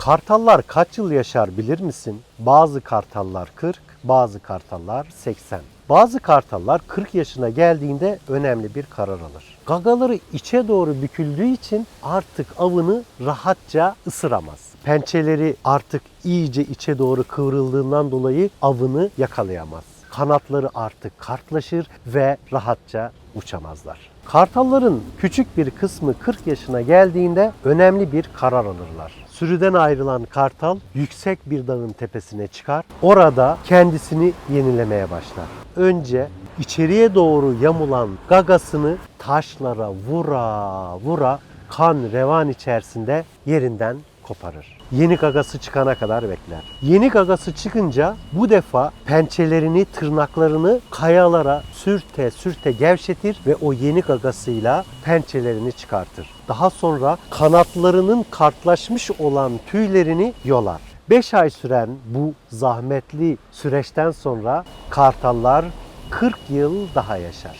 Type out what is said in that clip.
Kartallar kaç yıl yaşar bilir misin? Bazı kartallar 40, bazı kartallar 80. Bazı kartallar 40 yaşına geldiğinde önemli bir karar alır. Gagaları içe doğru büküldüğü için artık avını rahatça ısıramaz. Pençeleri artık iyice içe doğru kıvrıldığından dolayı avını yakalayamaz. Kanatları artık kartlaşır ve rahatça uçamazlar. Kartalların küçük bir kısmı 40 yaşına geldiğinde önemli bir karar alırlar. Sürüden ayrılan kartal yüksek bir dağın tepesine çıkar. Orada kendisini yenilemeye başlar. Önce içeriye doğru yamulan gagasını taşlara vura vura kan revan içerisinde yerinden koparır. Yeni gagası çıkana kadar bekler. Yeni gagası çıkınca bu defa pençelerini, tırnaklarını kayalara sürte sürte gevşetir ve o yeni gagasıyla pençelerini çıkartır. Daha sonra kanatlarının kartlaşmış olan tüylerini yolar. 5 ay süren bu zahmetli süreçten sonra kartallar 40 yıl daha yaşar.